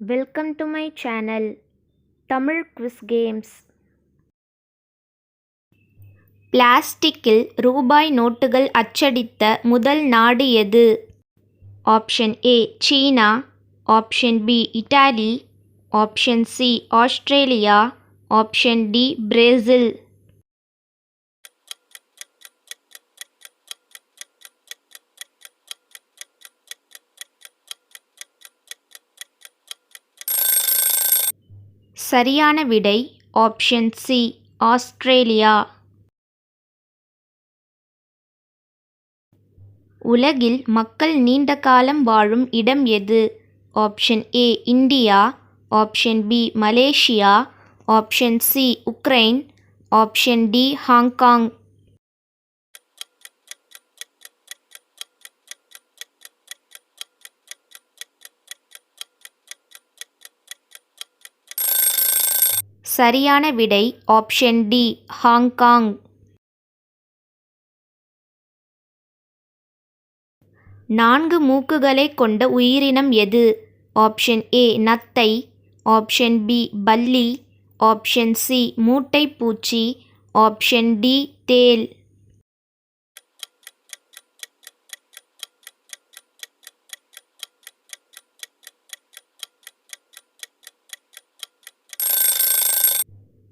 Welcome to my channel Tamil quiz games பிளாஸ்டிக்கில் ரூபாய் நோட்டுகள் அச்சடித்த முதல் நாடு எது? Option A China. Option B Italy. Option C Australia. Option D Brazil சரியான விடை ஆப்ஷன் சி ஆஸ்திரேலியா. உலகில் மக்கள் நீண்ட காலம் வாழும் இடம் எது? Option A India. Option B Malaysia. Option C Ukraine. Option D Hong Kong. சரியான விடை ஆப்ஷன் டி ஹாங்காங் நான்கு மூக்குகளை கொண்ட உயிரினம் எது? ஆப்ஷன் ஏ நத்தை. ஆப்ஷன் பி பல்லி. ஆப்ஷன் சி மூட்டைப்பூச்சி ஆப்ஷன் டி தேல்.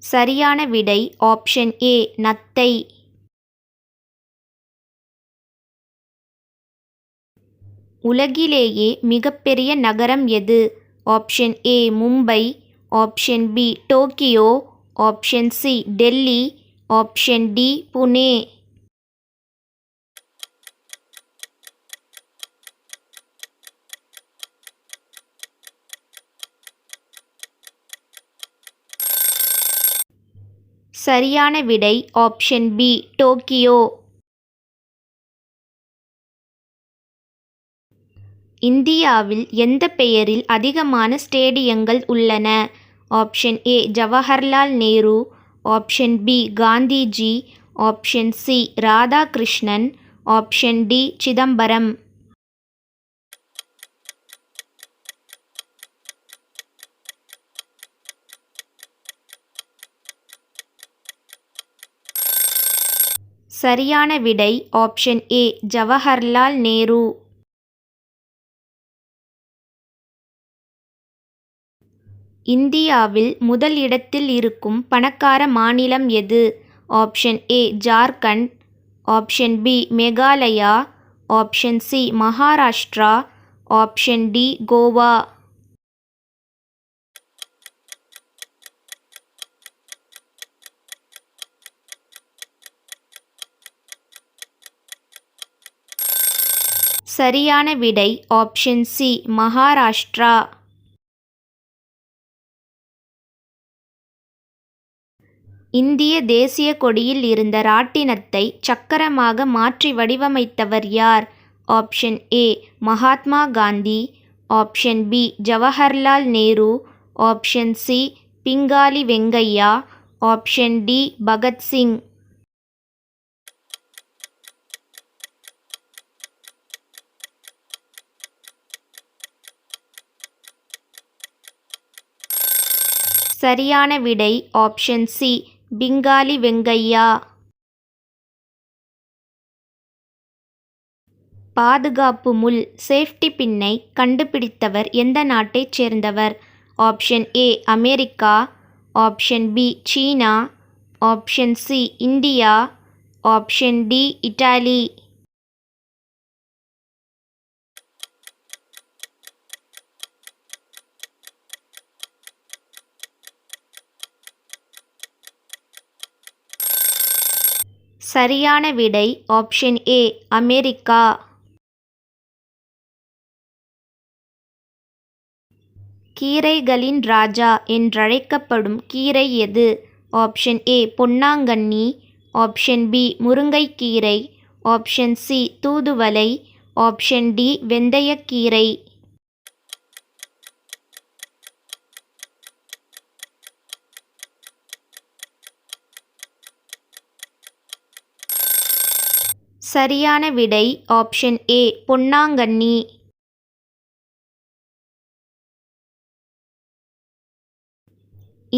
சரியான விடை ஆப்ஷன் ஏ நத்தை. உலகிலேயே மிகப்பெரிய நகரம் எது? Option A Mumbai. Option B Tokyo. Option C Delhi. Option D Pune. சரியான விடை ஆப்ஷன் பி டோக்கியோ. இந்தியாவில் எந்த பெயரில் அதிகமான ஸ்டேடியங்கள் உள்ளன? Option A Jawaharlal Nehru. Option B Gandhiji. Option C Radhakrishnan. Option D Chidambaram. சரியான விடை ஆப்ஷன் ஏ ஜவஹர்லால் நேரு. இந்தியாவில் முதல் இடத்தில் இருக்கும் பணக்கார மாநிலம் எது? Option A Jharkhand. Option B Meghalaya. Option C Maharashtra. Option D Goa. சரியான விடை ஆப்ஷன் சி மகாராஷ்டிரா. இந்திய தேசிய கொடியில் இருந்த ராட்டினத்தை சக்கரமாக மாற்றி வடிவமைத்தவர் யார்? Option A Mahatma Gandhi. Option B Jawaharlal Nehru. Option C Pingali Venkayya. Option D Bhagat Singh. சரியான விடை ஆப்ஷன் சி பிங்காலி வெங்கையா. பாதுகாப்பு முள் சேஃப்டி பின்னை கண்டுபிடித்தவர் எந்த நாட்டைச் சேர்ந்தவர்? Option A America. Option B China. Option C India. Option D Italy. சரியான விடை ஆப்ஷன் ஏ அமெரிக்கா. கீரைகளின் ராஜா என்றழைக்கப்படும் கீரை எது? ஆப்ஷன் ஏ பொன்னாங்கண்ணி. ஆப்ஷன் பி முருங்கைக்கீரை. ஆப்ஷன் சி தூதுவலை ஆப்ஷன் டி வெந்தயக்கீரை. சரியான விடை ஆப்ஷன் ஏ பொன்னாங்கண்ணி.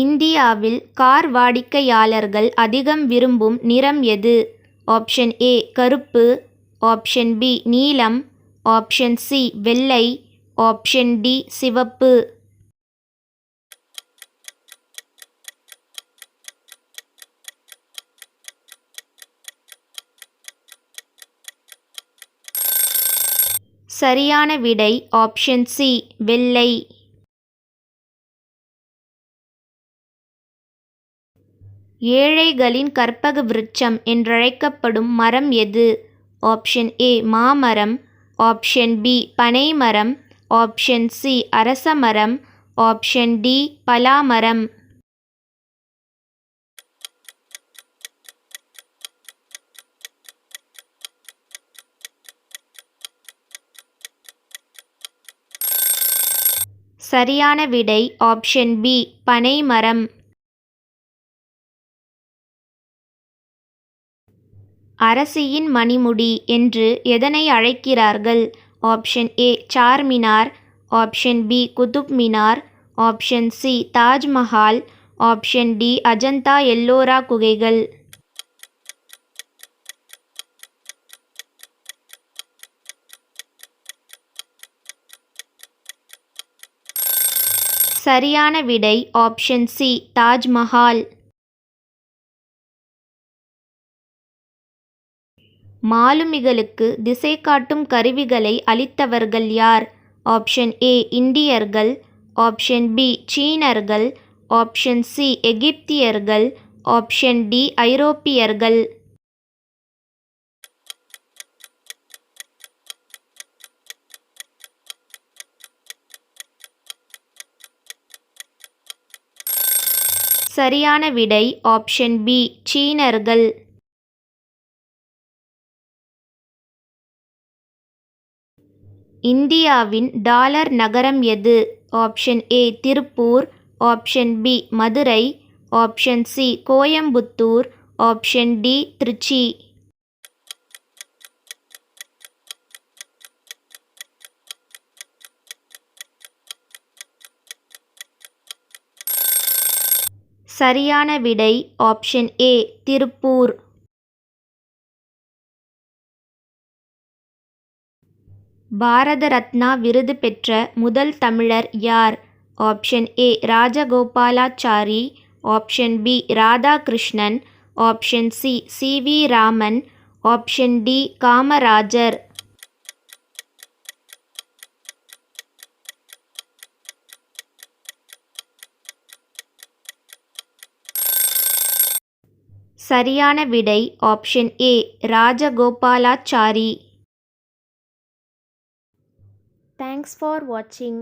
இந்தியாவில் கார் வாடிக்கையாளர்கள் அதிகம் விரும்பும் நிறம் எது? ஆப்ஷன் ஏ கருப்பு. ஆப்ஷன் பி நீலம். ஆப்ஷன் சி வெள்ளை. ஆப்ஷன் டி சிவப்பு. சரியான விடை ஆப்ஷன் சி வெள்ளை. ஏழைகளின் கற்பக விருட்சம் என்றழைக்கப்படும் மரம் எது? ஆப்ஷன் ஏ மாமரம். ஆப்ஷன் பி பனைமரம். ஆப்ஷன் சி அரசமரம். ஆப்ஷன் டி பலாமரம். சரியான விடை ஆப்ஷன் பி பனைமரம். அரசியின் மணிமுடி என்று எதனை அழைக்கிறார்கள்? Option A Charminar. Option B Qutub Minar option C Taj Mahal. Option D Ajanta Ellora குகைகள். சரியான விடை ஆப்ஷன் சி தாஜ்மஹால். மாலுமிகளுக்கு திசை காட்டும் கருவிகளை அளித்தவர்கள் யார்? ஆப்ஷன் ஏ இந்தியர்கள். ஆப்ஷன் பி சீனர்கள். ஆப்ஷன் சி எகிப்தியர்கள். ஆப்ஷன் டி ஐரோப்பியர்கள். சரியான விடை ஆப்ஷன் பி சீனர்கள். இந்தியாவின் டாலர் நகரம் எது? Option A Tiruppur. Option B Madurai. Option C Coimbatore. Option D Tiruchi. சரியான விடை ஆப்ஷன் ஏ திருப்பூர். பாரத ரத்னா விருது பெற்ற முதல் தமிழர் யார்? Option A Rajagopalachari. Option B Radhakrishnan. Option C C V Raman. Option D Kamarajar. சரியான விடை option A Rajagopalachari. Thanks for வாட்சிங்